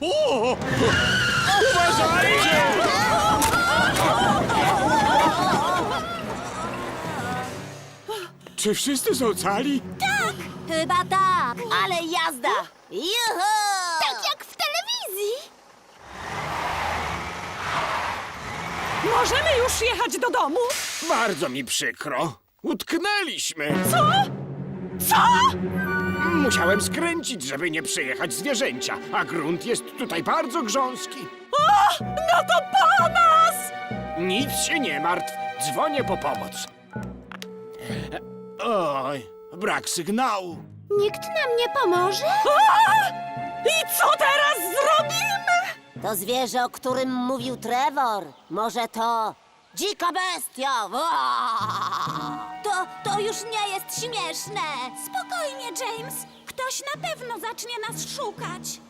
O! Uważajcie! Czy wszyscy są cali? Chyba tak, ale jazda! Juhu! Tak jak w telewizji. Możemy już jechać do domu? Bardzo mi przykro. Utknęliśmy. Co? Co? Musiałem skręcić, żeby nie przejechać zwierzęcia, a grunt jest tutaj bardzo grząski. O, no to po nas! Nic się nie martw, dzwonię po pomoc. Oj, brak sygnału. Nikt nam nie pomoże? A! I co teraz zrobimy? To zwierzę, o którym mówił Trevor. Może to dzika bestia. To, to już nie jest śmieszne. Spokojnie, James. Ktoś na pewno zacznie nas szukać.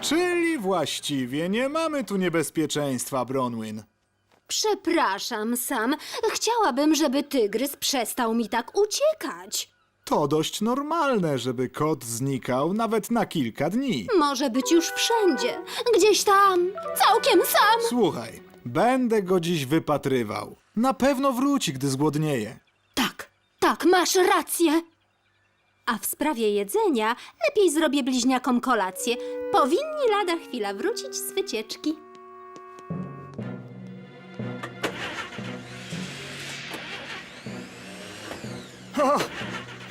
Czyli właściwie nie mamy tu niebezpieczeństwa, Bronwyn. Przepraszam, Sam. Chciałabym, żeby tygrys przestał mi tak uciekać. To dość normalne, żeby kot znikał nawet na kilka dni. Może być już wszędzie. Gdzieś tam. Całkiem sam. Słuchaj, będę go dziś wypatrywał. Na pewno wróci, gdy zgłodnieje. Tak, tak, masz rację. A w sprawie jedzenia lepiej zrobię bliźniakom kolację. Powinni lada chwila wrócić z wycieczki.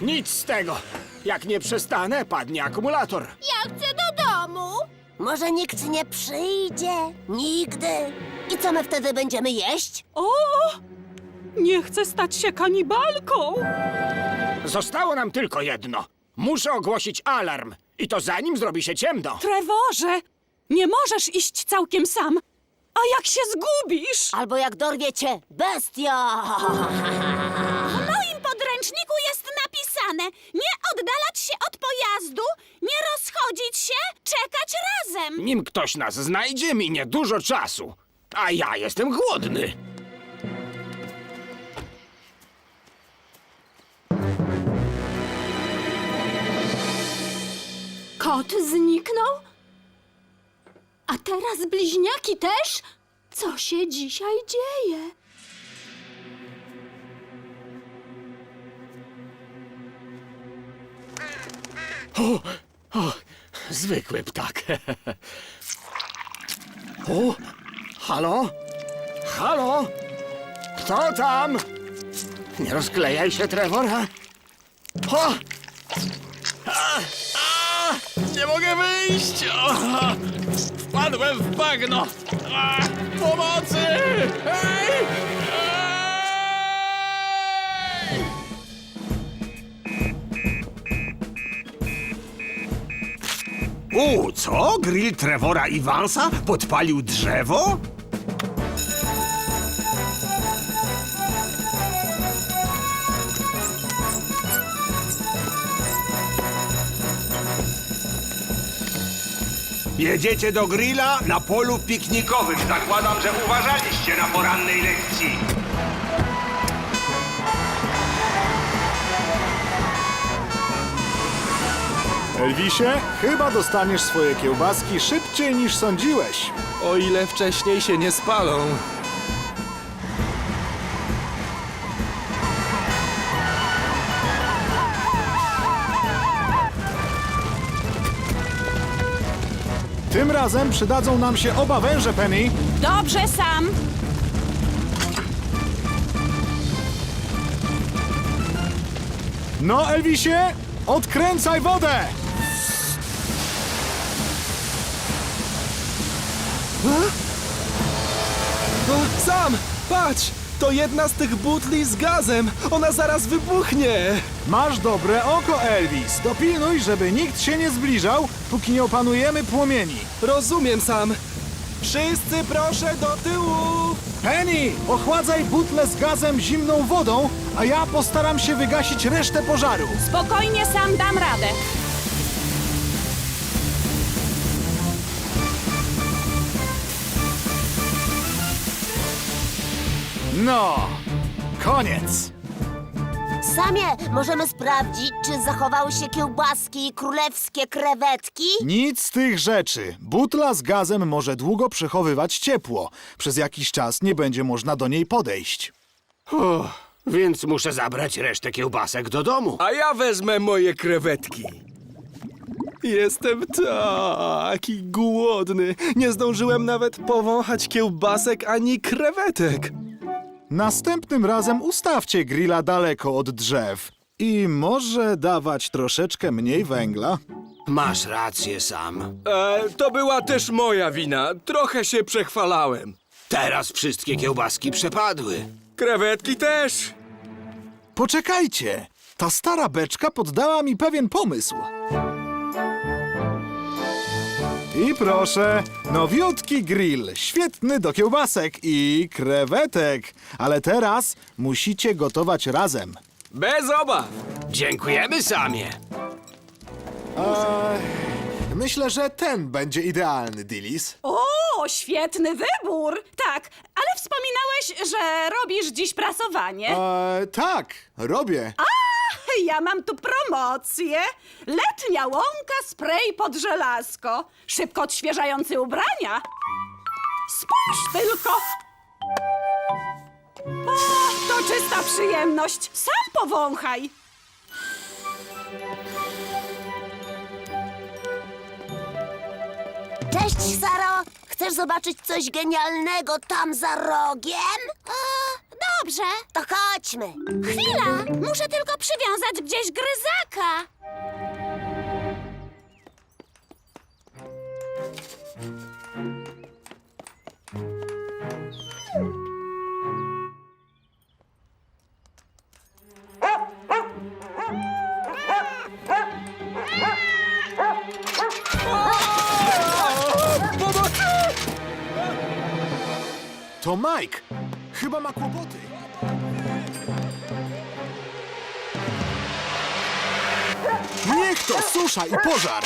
Nic z tego. Jak nie przestanę, padnie akumulator. Ja chcę do domu. Może nikt nie przyjdzie? Nigdy. I co my wtedy będziemy jeść? O! Nie chcę stać się kanibalką. Zostało nam tylko jedno. Muszę ogłosić alarm. I to zanim zrobi się ciemno. Trevorze, nie możesz iść całkiem sam. A jak się zgubisz? Albo jak dorwie cię bestia! Podręczniku jest napisane: nie oddalać się od pojazdu, nie rozchodzić się, czekać razem. Nim ktoś nas znajdzie, minie dużo czasu. A ja jestem głodny. Kot zniknął? A teraz bliźniaki też? Co się dzisiaj dzieje? Zwykły ptak. O, halo? Halo? Kto tam? Nie rozklejaj się, Trevor. a? O! A, a, nie mogę wyjść! O, wpadłem w bagno! A, pomocy! Ej! U, co? Grill Trevora Iwansa podpalił drzewo? Jedziecie do grilla na polu piknikowym. Zakładam, że uważaliście na porannej lekcji. Elvisie, chyba dostaniesz swoje kiełbaski szybciej niż sądziłeś. O ile wcześniej się nie spalą. Tym razem przydadzą nam się oba węże, Penny. Dobrze, Sam. No, Elvisie, odkręcaj wodę! O, Sam, patrz! To jedna z tych butli z gazem. Ona zaraz wybuchnie. Masz dobre oko, Elvis. Dopilnuj, żeby nikt się nie zbliżał, póki nie opanujemy płomieni. Rozumiem, Sam. Wszyscy proszę do tyłu. Penny, ochładzaj butlę z gazem zimną wodą, a ja postaram się wygasić resztę pożaru. Spokojnie, Sam, dam radę. No, koniec. Samie, możemy sprawdzić, czy zachowały się kiełbaski i królewskie krewetki? Nic z tych rzeczy. Butla z gazem może długo przechowywać ciepło. Przez jakiś czas nie będzie można do niej podejść. Uff, więc muszę zabrać resztę kiełbasek do domu. A ja wezmę moje krewetki. Jestem taki głodny. Nie zdążyłem nawet powąchać kiełbasek ani krewetek. Następnym razem ustawcie grilla daleko od drzew. I może dawać troszeczkę mniej węgla. Masz rację, Sam. E, to była też moja wina. Trochę się przechwalałem. Teraz wszystkie kiełbaski przepadły. Krewetki też. Poczekajcie! Ta stara beczka poddała mi pewien pomysł. I proszę, nowiutki grill, świetny do kiełbasek i krewetek. Ale teraz musicie gotować razem. Bez obaw. Dziękujemy, Samie. Myślę, że ten będzie idealny, Dilis. O, świetny wybór! Tak, ale wspominałeś, że robisz dziś prasowanie. E, tak, robię. Ja mam tu promocję. Letnia łąka spray pod żelazko. Szybko odświeżający ubrania. Spójrz tylko. O, to czysta przyjemność. Sam powąchaj. Cześć, Saro! Chcesz zobaczyć coś genialnego tam za rogiem? dobrze. To chodźmy. Chwila, muszę tylko przywiązać gdzieś gryzaka. To Mike. Chyba ma kłopoty. Niech to susza i pożar.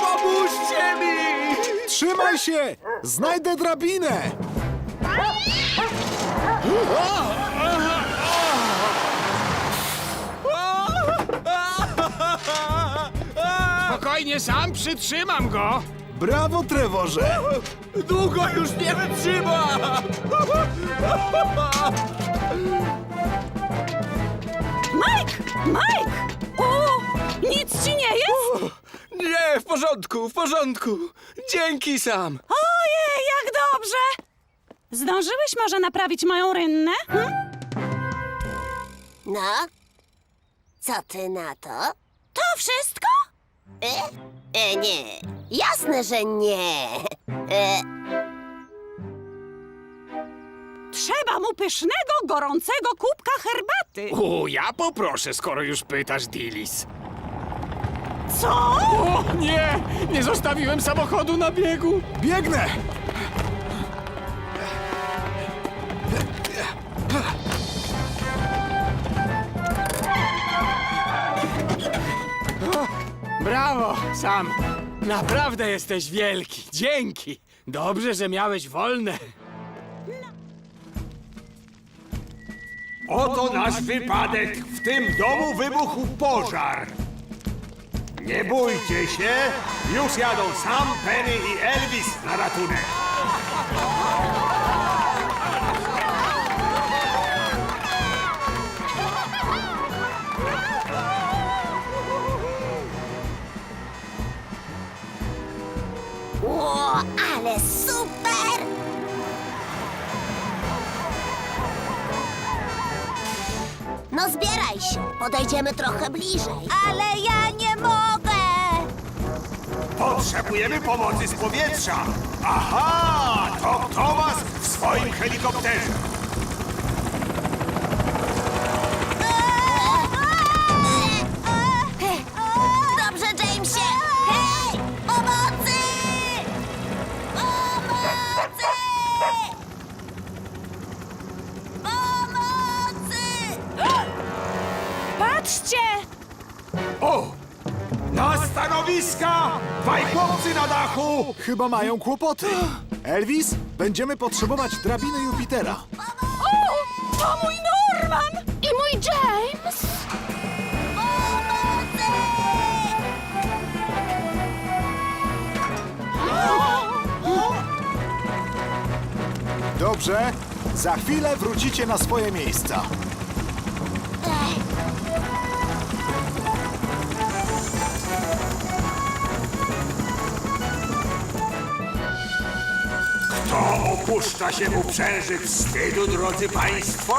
Pomóżcie mi! Trzymaj się! Znajdę drabinę! Spokojnie, Sam, przytrzymam go. Brawo, Trevorze! Długo już nie wytrzyma! Mike! Mike! O, nic ci nie jest? Nie, w porządku, w porządku. Dzięki sam. Ojej, jak dobrze! Zdążyłeś może naprawić moją rynnę? Hm? No? Co ty na to? To wszystko? E? E, nie. Jasne, że nie. E, Trzeba mu pysznego, gorącego kubka herbaty. O, ja poproszę, skoro już pytasz, Dilis. Co? O, nie! Nie zostawiłem samochodu na biegu. Biegnę! Brawo, Sam. Naprawdę jesteś wielki. Dzięki. Dobrze, że miałeś wolne. Oto nasz wypadek. W tym domu wybuchł pożar. Nie bójcie się, już jadą Sam, Penny i Elvis na ratunek. Super! No zbieraj się. Podejdziemy trochę bliżej. Ale ja nie mogę! Potrzebujemy pomocy z powietrza. Aha, to Tomas w swoim helikopterze. chyba mają kłopoty. Elvis, będziemy potrzebować drabiny Jupitera. O! To mój Norman! I mój James! Dobrze, za chwilę wrócicie na swoje miejsca. Kto opuszcza się uprzęży wstydu, drodzy państwo?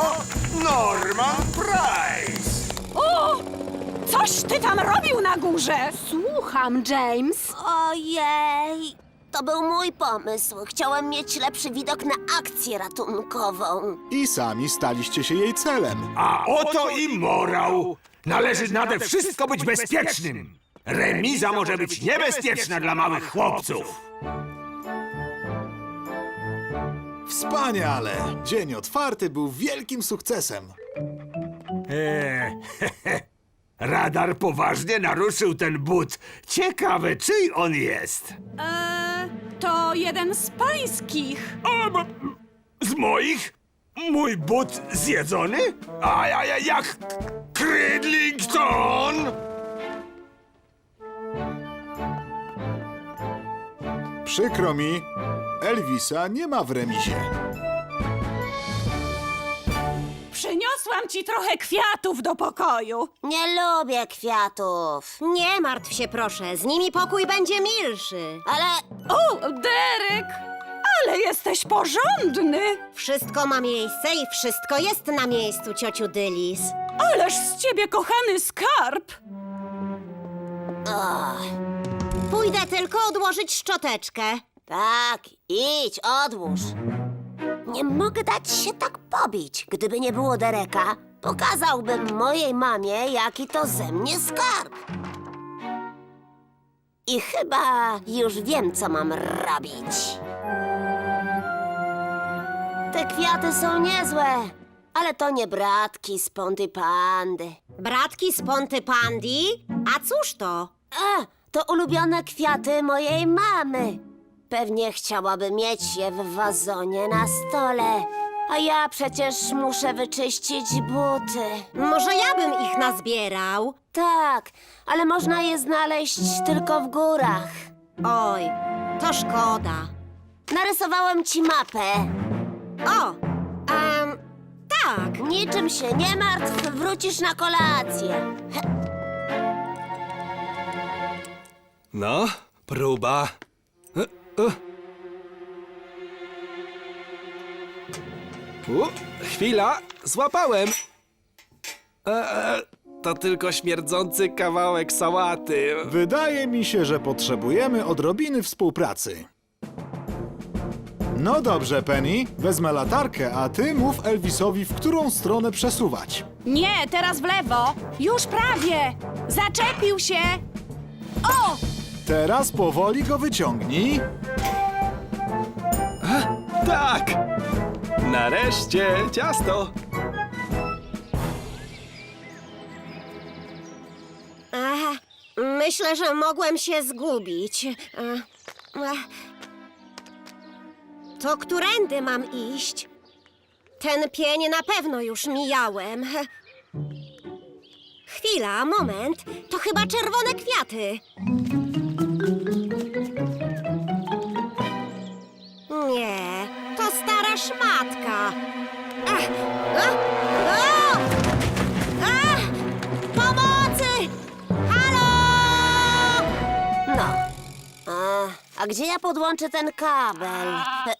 Norman Price! O! Coś ty tam robił na górze! Słucham, James. Ojej, to był mój pomysł. Chciałem mieć lepszy widok na akcję ratunkową. I sami staliście się jej celem. A oto i morał! Należy nade wszystko być bezpiecznym! Remiza może być niebezpieczna dla małych chłopców! Wspaniale! Dzień otwarty był wielkim sukcesem. Eee, Radar poważnie naruszył ten but. Ciekawe, czyj on jest? Eee, to jeden z pańskich. A, z moich? Mój but zjedzony? A ja, ja jak Cridlington? Przykro mi, Elvisa nie ma w remizie. Przyniosłam ci trochę kwiatów do pokoju. Nie lubię kwiatów. Nie martw się, proszę. Z nimi pokój będzie milszy. Ale O, Derek! Ale jesteś porządny! Wszystko ma miejsce i wszystko jest na miejscu, ciociu Dylis. Ależ z ciebie kochany skarb! Pójdę tylko odłożyć szczoteczkę. Tak, idź, odłóż. Nie mogę dać się tak pobić. Gdyby nie było Dereka, pokazałbym mojej mamie, jaki to ze mnie skarb. I chyba już wiem, co mam robić. Te kwiaty są niezłe, ale to nie bratki z Ponty Pandy. Bratki z Ponty Pandi? A cóż to? A, to ulubione kwiaty mojej mamy. Pewnie chciałaby mieć je w wazonie na stole. A ja przecież muszę wyczyścić buty. Może ja bym ich nazbierał? Tak, ale można je znaleźć tylko w górach. Oj, to szkoda. Narysowałem ci mapę. O, em, tak. Niczym się nie martw, wrócisz na kolację. No, próba. U, chwila, złapałem. E, e, to tylko śmierdzący kawałek sałaty. Wydaje mi się, że potrzebujemy odrobiny współpracy. No dobrze, Penny, wezmę latarkę, a ty mów Elvisowi, w którą stronę przesuwać. Nie, teraz w lewo! Już prawie! Zaczepił się! O! Teraz powoli go wyciągnij. Tak! Nareszcie ciasto. Ech, myślę, że mogłem się zgubić. Ech, ech. To którędy mam iść? Ten pień na pewno już mijałem. Chwila, moment. To chyba czerwone kwiaty. Nie, to stara szmatka. Ach, a, a! Ach! Pomocy! Halo! No. A, a gdzie ja podłączę ten kabel? E-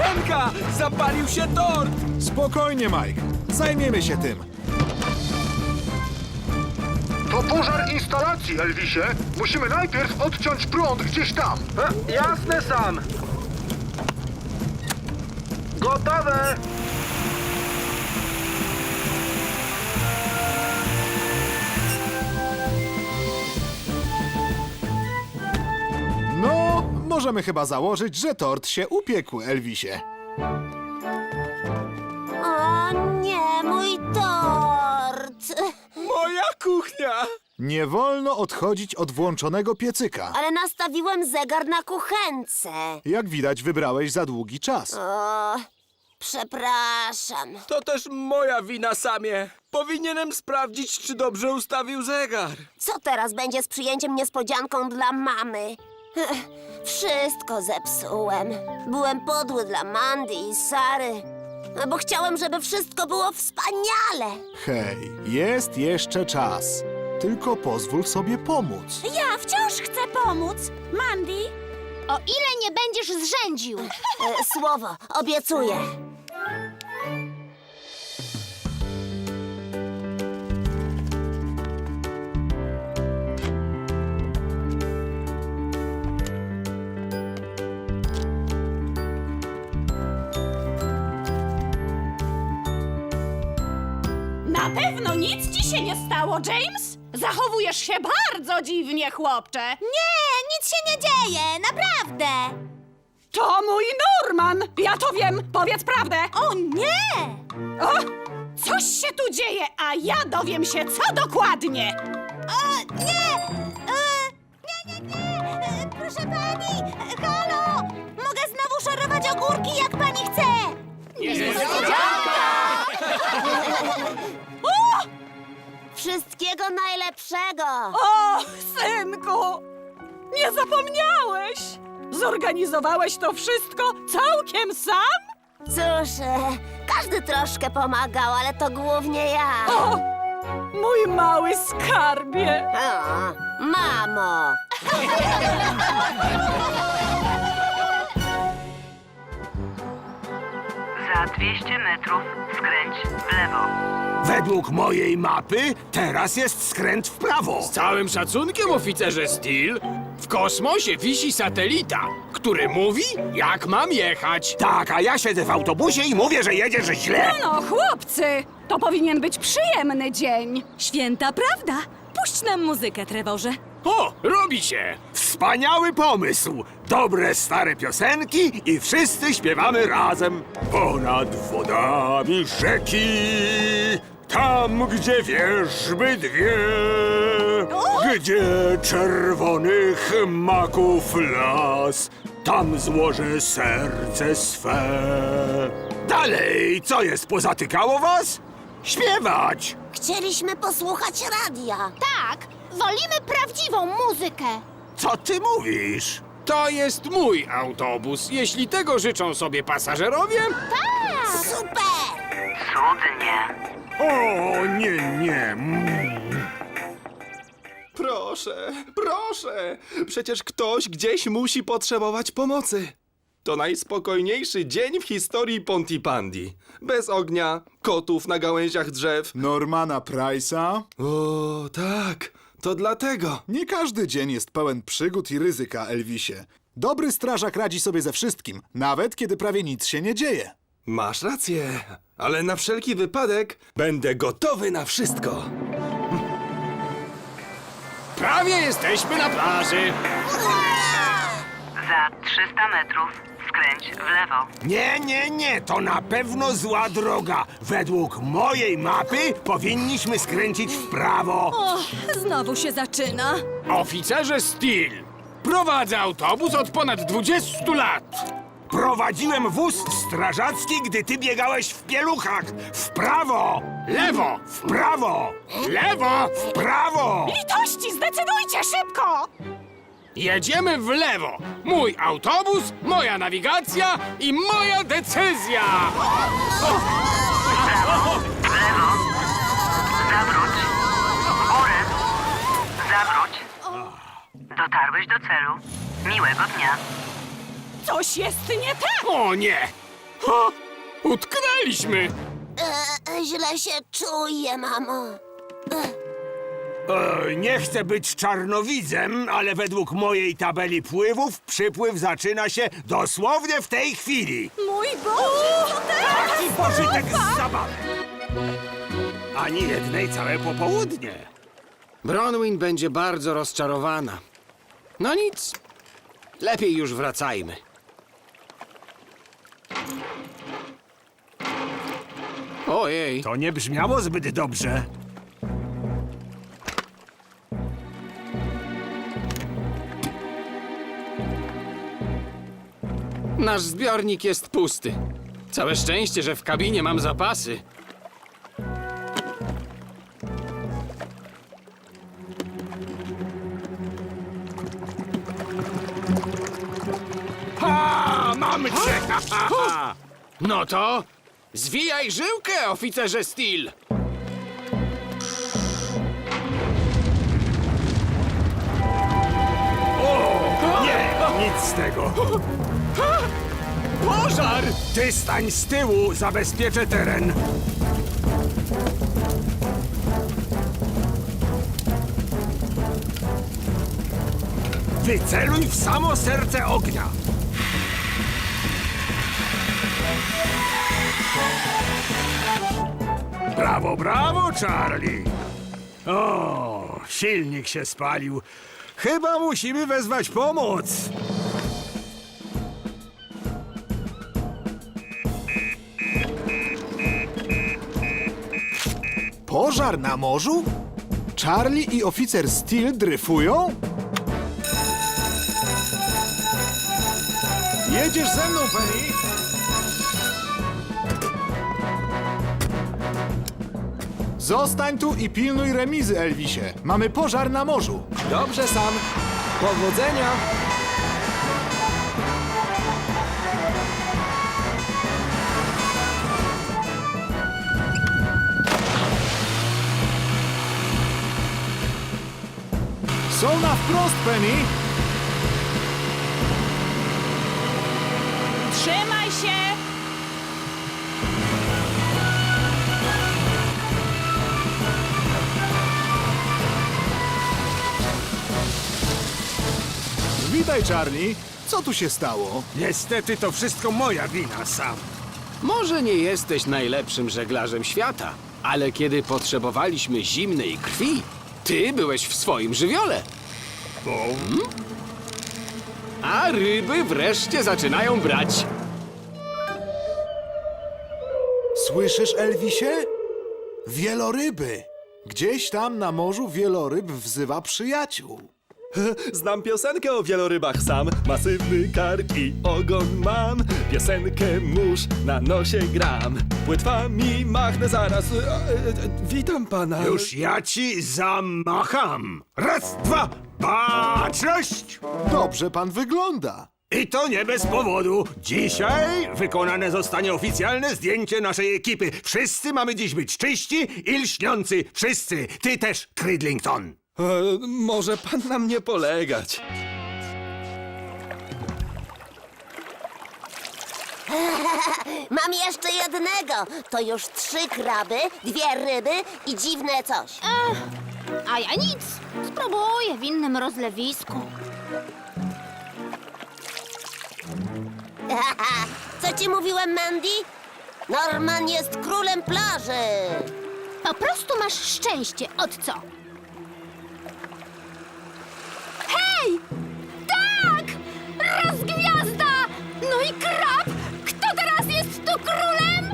Kuchenka! Zapalił się tort! Spokojnie, Mike. Zajmiemy się tym. To pożar instalacji, Elvisie. Musimy najpierw odciąć prąd gdzieś tam. jasne, Sam. Gotowe! Możemy chyba założyć, że tort się upiekł, Elvisie. O nie, mój tort! Moja kuchnia! Nie wolno odchodzić od włączonego piecyka. Ale nastawiłem zegar na kuchence. Jak widać, wybrałeś za długi czas. O, Przepraszam. To też moja wina, Samie. Powinienem sprawdzić, czy dobrze ustawił zegar. Co teraz będzie z przyjęciem niespodzianką dla mamy? Wszystko zepsułem. Byłem podły dla Mandy i Sary. Bo chciałem, żeby wszystko było wspaniale. Hej, jest jeszcze czas. Tylko pozwól sobie pomóc. Ja wciąż chcę pomóc. Mandy, O ile nie będziesz zrzędził? E, Słowo, obiecuję. Nic ci się nie stało, James? Zachowujesz się bardzo dziwnie, chłopcze. Nie, nic się nie dzieje, naprawdę. To mój Norman! Ja to wiem! Powiedz prawdę! O nie! O! Coś się tu dzieje, a ja dowiem się, co dokładnie! O, nie! E, nie, nie, nie! E, proszę pani! E, Halo! Mogę znowu szorować ogórki, jak pani chce! Wszystkiego najlepszego. O, synku! Nie zapomniałeś! Zorganizowałeś to wszystko całkiem sam? Cóż, e, każdy troszkę pomagał, ale to głównie ja. O, mój mały skarbie! O, mamo! Za 200 metrów skręć w lewo. Według mojej mapy teraz jest skręt w prawo. Z całym szacunkiem, oficerze Steel, w kosmosie wisi satelita, który mówi, jak mam jechać. Tak, a ja siedzę w autobusie i mówię, że jedziesz źle. No, chłopcy, to powinien być przyjemny dzień. Święta prawda. Puść nam muzykę, Trevorze. O, robi się! Wspaniały pomysł! Dobre stare piosenki i wszyscy śpiewamy razem. Ponad wodami rzeki, tam gdzie wierzby dwie, gdzie czerwonych maków las, tam złożę serce swe. Dalej, co jest, pozatykało was? Śpiewać! Chcieliśmy posłuchać radia. Tak, wolimy prawdziwą muzykę. Co ty mówisz? To jest mój autobus, jeśli tego życzą sobie pasażerowie. Super! Cudnie. O, nie, nie. Proszę, proszę! Przecież ktoś gdzieś musi potrzebować pomocy. To najspokojniejszy dzień w historii Pontypandi. Bez ognia, kotów na gałęziach drzew. Normana Price'a? O, tak, to dlatego. Nie każdy dzień jest pełen przygód i ryzyka, Elvisie. Dobry strażak radzi sobie ze wszystkim, nawet kiedy prawie nic się nie dzieje. Masz rację, ale na wszelki wypadek będę gotowy na wszystko. Prawie jesteśmy na plaży. Za 300 metrów skręć w lewo. Nie, nie, nie, to na pewno zła droga. Według mojej mapy powinniśmy skręcić w prawo. O, znowu się zaczyna. Oficerze Steel, prowadzę autobus od ponad 20 lat. Prowadziłem wóz strażacki, gdy ty biegałeś w pieluchach. W prawo! Lewo, W prawo! lewo, W prawo! Litości, zdecydujcie szybko! Jedziemy w lewo. Mój autobus, moja nawigacja i moja decyzja. Zawróć. W górę. Zawróć. Dotarłeś do celu. Miłego dnia. Coś jest nie tak! O nie! Ha! Utknęliśmy! E, źle się czuję, mamo. E, nie chcę być czarnowidzem, ale według mojej tabeli pływów przypływ zaczyna się dosłownie w tej chwili. Mój Boże! Taki pożytek z zabawy. Ani jednej całe popołudnie. Bronwyn będzie bardzo rozczarowana. No nic. Lepiej już wracajmy. Ojej. To nie brzmiało zbyt dobrze. Nasz zbiornik jest pusty. Całe szczęście, że w kabinie mam zapasy. Ha! Mamy cię! No to zwijaj żyłkę, oficerze Steel! Z tego. Pożar! Ty stań z tyłu, zabezpieczę teren. Wyceluj w samo serce ognia. Brawo, brawo, Charlie. O, silnik się spalił. Chyba musimy wezwać pomoc. Pożar na morzu? Charlie i oficer Steel dryfują? Jedziesz ze mną, Penny? Zostań tu i pilnuj remizy, Elvisie. Mamy pożar na morzu. Dobrze, Sam. Powodzenia! Wprost, Penny. Trzymaj się! Witaj, Charlie. Co tu się stało? Niestety to wszystko moja wina, sam. Może nie jesteś najlepszym żeglarzem świata, ale kiedy potrzebowaliśmy zimnej krwi, ty byłeś w swoim żywiole. A ryby wreszcie zaczynają brać. Słyszysz, Elvisie? Wieloryby. Gdzieś tam na morzu wieloryb wzywa przyjaciół. Znam piosenkę o wielorybach sam. Masywny kark i ogon mam. Piosenkę mórz na nosie gram. Płetwami machnę zaraz. E, e, Witam pana. Już ja ci zamacham. Raz, dwa, baczność! Dobrze pan wygląda. I to nie bez powodu. Dzisiaj wykonane zostanie oficjalne zdjęcie naszej ekipy. Wszyscy mamy dziś być czyści i lśniący. Wszyscy. Ty też, Cridlington. E, może pan na mnie polegać. Mam jeszcze jednego. To już trzy kraby, dwie ryby i dziwne coś. A ja nic. Spróbuję w innym rozlewisku. Co ci mówiłem, Mandy? Norman jest królem plaży. Po prostu masz szczęście. Od co? Tak! Rozgwiazda! No i krab! Kto teraz jest tu królem?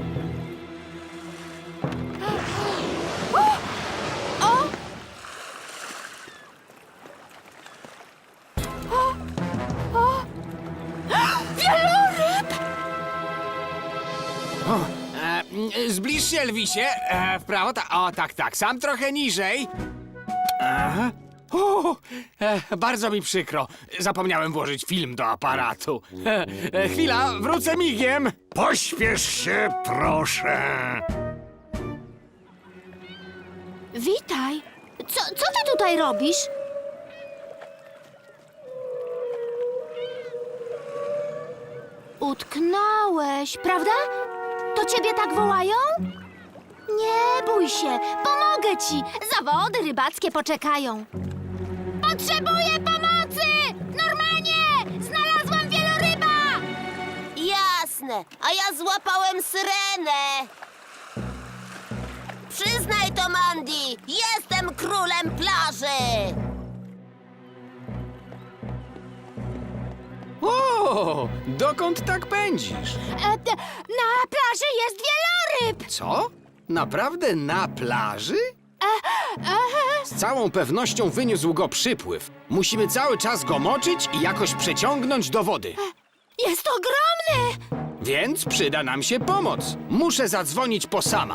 O! O! O! Wieloryb! E, zbliż się, Elvisie. E, w prawo, ta, o tak, tak, sam trochę niżej. Aha. O, e, bardzo mi przykro. Zapomniałem włożyć film do aparatu. E, e, chwila, wrócę migiem. Pośpiesz się, proszę. Witaj. Co, co ty tutaj robisz? Utknąłeś, prawda? To ciebie tak wołają? Nie bój się, pomogę ci. Zawody rybackie poczekają. Potrzebuję pomocy! Normanie! Znalazłam wieloryba! Jasne, a ja złapałem syrenę. Przyznaj to, Mandy. Jestem królem plaży. O, dokąd tak pędzisz? E, na plaży jest wieloryb! Co? Naprawdę na plaży? Z całą pewnością wyniósł go przypływ. Musimy cały czas go moczyć i jakoś przeciągnąć do wody. Jest ogromny! Więc przyda nam się pomoc. Muszę zadzwonić po sama.